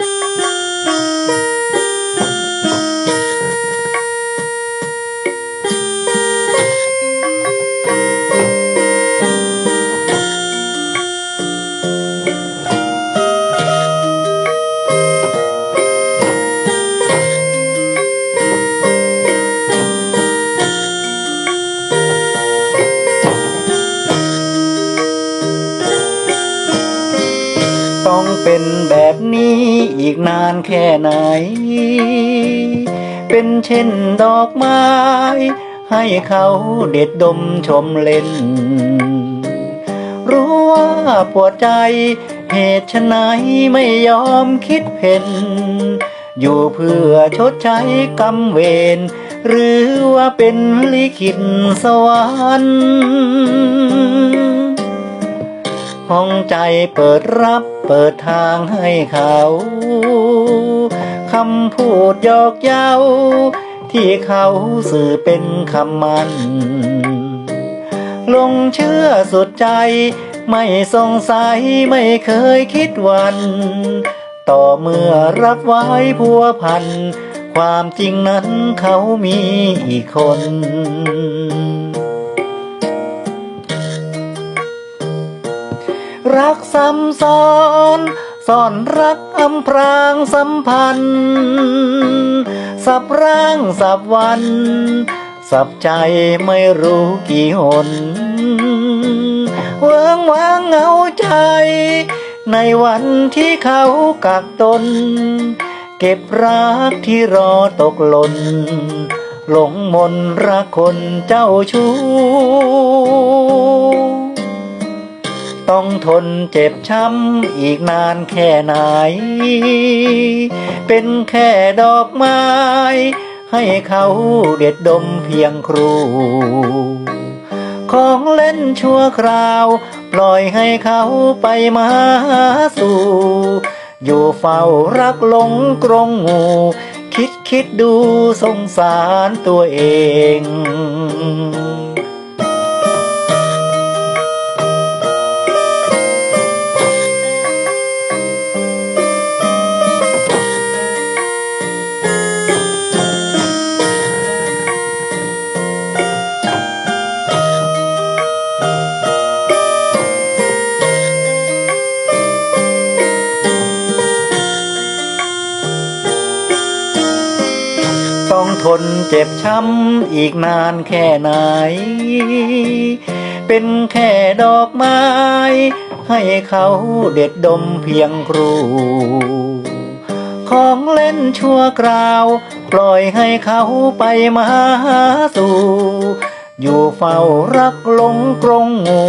ต้ เป็นแบบนี้อีกนานแค่ไหน เป็นเช่นดอกไม้ ให้เขาเด็ดดมชมเล่น รู้ว่าปวดใจเหตุไฉนไม่ยอมคิดเพ่นอยู่เพื่อชดใช้กรรมเวรหรือว่าเป็นลิขิตสวรรค์ ห้องใจเปิดรับเปิดทางให้เขาคำพูดหยอกเย้า ที่เขาสื่อเป็นคำมัน ลงเชื่อสุดใจ ไม่สงสัยไม่เคยคิดวัน ต่อเมื่อรับไว้พัวพัน ความจริงนั้นเขามีอีกคน รักซ้ำซ้อนซ่อนรักอำพรางสัมพันธ์ สับร่างสับวัน สับใจไม่รู้กี่หนเวิงวางเหงาใจ ในวันที่เขากักตน เก็บรักที่รอตกหล่นหลงมนรักคนเจ้าชู้ ต้องทนเจ็บช้ำอีกนานแค่ไหน เป็นแค่ดอกไม้ ให้เขาเด็ดดมเพียงครู ของเล่นชั่วคราว ปล่อยให้เขาไปมาสู่ อยู่เฝ้ารักหลงกรงงู คิดคิดดูสงสารตัวเอง ทนเจ็บช้ำอีกนานแค่ไหน เป็นแค่ดอกไม้ ให้เขาเด็ดดมเพียงครู ของเล่นชั่วคราว ปล่อยให้เขาไปมาสู่ อยู่เฝ้ารักหลงกรงงู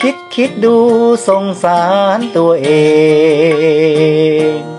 คิดคิดดูสงสารตัวเอง